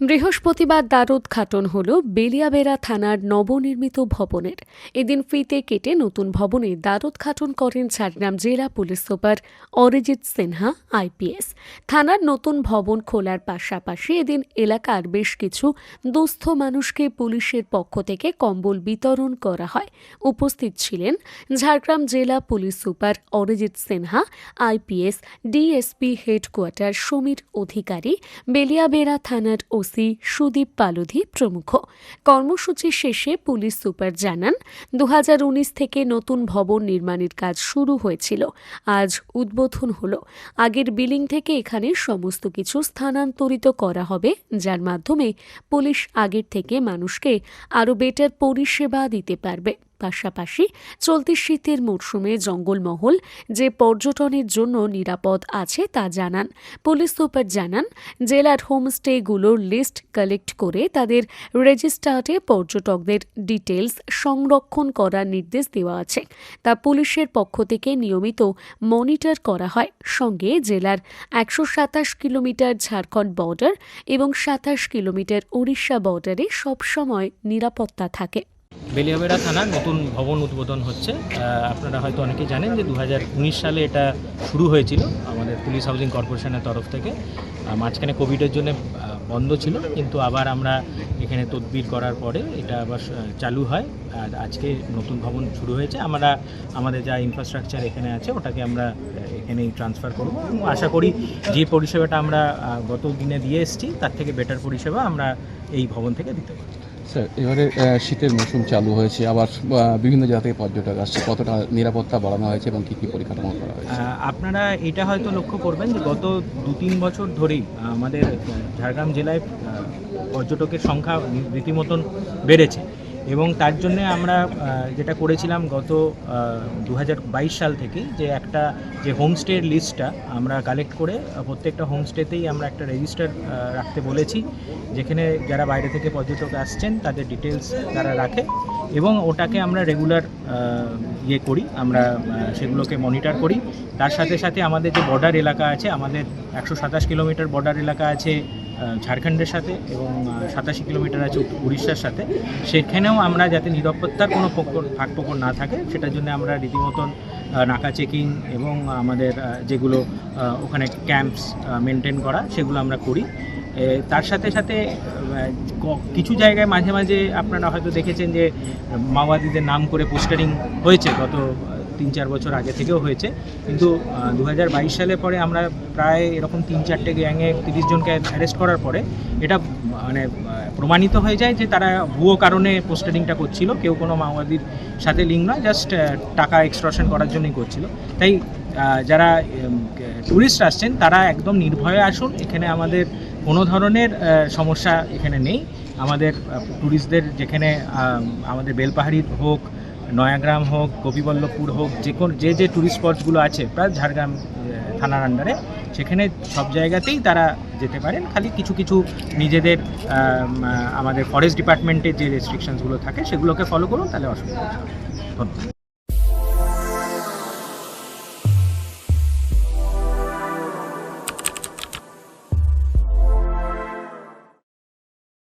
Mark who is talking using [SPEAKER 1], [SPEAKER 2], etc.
[SPEAKER 1] বৃহস্পতিবার দ্বারোদ্ঘাটন হল বেলিয়াবেড়া থানার নবনির্মিত ভবনের। এদিন ফিতে কেটে নতুন ভবনে দ্বারোদ্ঘাটন করেন ঝাড়গ্রাম জেলা police super Arijit Sinha IPS থানার নতুন ভবন খোলার পাশাপাশি এদিন এলাকার বেশ কিছু দুস্থ মানুষকে পুলিশের পক্ষ থেকে কম্বল বিতরণ করা হয়। উপস্থিত ছিলেন ঝাড়গ্রাম জেলা police super Arijit Sinha IPS DSP headquarter Samir Adhikari, Beliabera থানার ওসি সুদীপ পালধি প্রমুখ। কর্মসূচি শেষে পুলিশ সুপার জানান দু হাজার উনিশ থেকে নতুন ভবন নির্মাণের কাজ শুরু হয়েছিল। আজ উদ্বোধন হল। আগের বিলিং থেকে এখানে সমস্ত কিছু স্থানান্তরিত করা হবে, যার মাধ্যমে পুলিশ আগের থেকে মানুষকে আরও বেটার পরিষেবা দিতে পারবে। পাশাপাশি চলতি শীতের মরশুমে জঙ্গলমহল যে পর্যটনের জন্য নিরাপদ আছে তা জানান। পুলিশ সুপার জানান, জেলার হোমস্টেগুলোর লিস্ট কালেক্ট করে তাদের রেজিস্টার্টে পর্যটকদের ডিটেলস সংরক্ষণ করার নির্দেশ দেওয়া আছে। তা পুলিশের পক্ষ থেকে নিয়মিত মনিটর করা হয়। সঙ্গে জেলার একশো সাতাশ কিলোমিটার ঝাড়খণ্ড বর্ডার এবং সাতাশ কিলোমিটার উড়িষ্যা বর্ডারে সবসময় নিরাপত্তা থাকে।
[SPEAKER 2] বেলিয়াবেড়া থানার নতুন ভবন উদ্বোধন হচ্ছে। আপনারা হয়তো অনেকেই জানেন যে দু হাজার উনিশ সালে এটা শুরু হয়েছিল আমাদের পুলিশ হাউজিং কর্পোরেশনের তরফ থেকে। মাঝখানে কোভিডের জন্য বন্ধ ছিল, কিন্তু আবার আমরা এখানে তদবির করার পরে এটা আবার চালু হয়। আর আজকে নতুন ভবন শুরু হয়েছে। আমরা, আমাদের যা ইনফ্রাস্ট্রাকচার এখানে আছে, ওটাকে আমরা এখানেই ট্রান্সফার করব। এবং আশা করি যে পরিষেবাটা আমরা গত দিনে দিয়ে এসেছি, তার থেকে বেটার পরিষেবা আমরা এই ভবন থেকে দিতে পারি
[SPEAKER 3] স্যার, এবারে শীতের মৌসুম চালু হয়েছে, আবার বিভিন্ন জায়গা পর্যটক আসছে, কতটা নিরাপত্তা বাড়ানো হয়েছে এবং কী কী পরিকাঠামো করা হয়েছে?
[SPEAKER 2] আপনারা এটা হয়তো লক্ষ্য করবেন যে গত দু তিন বছর ধরেই আমাদের ঝাড়গ্রাম জেলায় পর্যটকের সংখ্যা রীতিমতন বেড়েছে। এবং তার জন্যে আমরা যেটা করেছিলাম গত দু হাজার বাইশ সাল থেকে যে একটা, যে হোমস্টের লিস্টটা আমরা কালেক্ট করে প্রত্যেকটা হোমস্টেতেই আমরা একটা রেজিস্টার রাখতে বলেছি, যেখানে যারা বাইরে থেকে পর্যটক আসছেন তাদের ডিটেলস তারা রাখে এবং ওটাকে আমরা রেগুলার ইয়ে করি, আমরা সেগুলোকে মনিটর করি। তার সাথে সাথে আমাদের যে বর্ডার এলাকা আছে, আমাদের একশো সাতাশ কিলোমিটার বর্ডার এলাকা আছে ঝাড়খণ্ডের সাথে এবং সাতাশি কিলোমিটার আছে উড়িষ্যার সাথে। সেখানেও আমরা যাতে নিরাপত্তার কোনো ফাঁক ফোকর না থাকে, সেটার জন্য আমরা রীতিমতন নাকা চেকিং এবং আমাদের যেগুলো ওখানে ক্যাম্পস মেনটেন করা, সেগুলো আমরা করি। তার সাথে সাথে কিছু জায়গায় মাঝে মাঝে আপনারা হয়তো দেখেছেন যে মাওবাদীদের নাম করে পোস্টারিং হয়েছে গত তিন চার বছর আগে থেকেও হয়েছে। কিন্তু দু হাজার বাইশ সালে পরে আমরা প্রায় এরকম তিন চারটে গ্যাংয়ে তিরিশ জনকে অ্যারেস্ট করার পরে এটা মানে প্রমাণিত হয়ে যায় যে তারা ভুয়ো কারণে পোস্টারিংটা করছিল। কেউ কোনো মাওবাদীর সাথে লিঙ্ক নয়, জাস্ট টাকা এক্সট্রশন করার জন্যই করছিল। তাই যারা ট্যুরিস্ট আসছেন, তারা একদম নির্ভয়ে আসুন। এখানে আমাদের কোনো ধরনের সমস্যা এখানে নেই। আমাদের ট্যুরিস্টদের যেখানে আমাদের বেলপাহাড়ি হোক নয়াগ্রাম হোক গোপীবল্লভপুর হোক, যে কোন যে যে ট্যুরিস্ট স্পটসগুলো আছে, প্রায় ঝাড়গ্রাম থানার আন্ডারে সেখানে সব জায়গাতেই তারা যেতে পারেন। খালি কিছু কিছু নিজেদের আমাদের ফরেস্ট ডিপার্টমেন্টের যে রেস্ট্রিকশনসগুলো থাকে, সেগুলোকে ফলো করুন, তাহলে অসুবিধা ধন্যবাদ।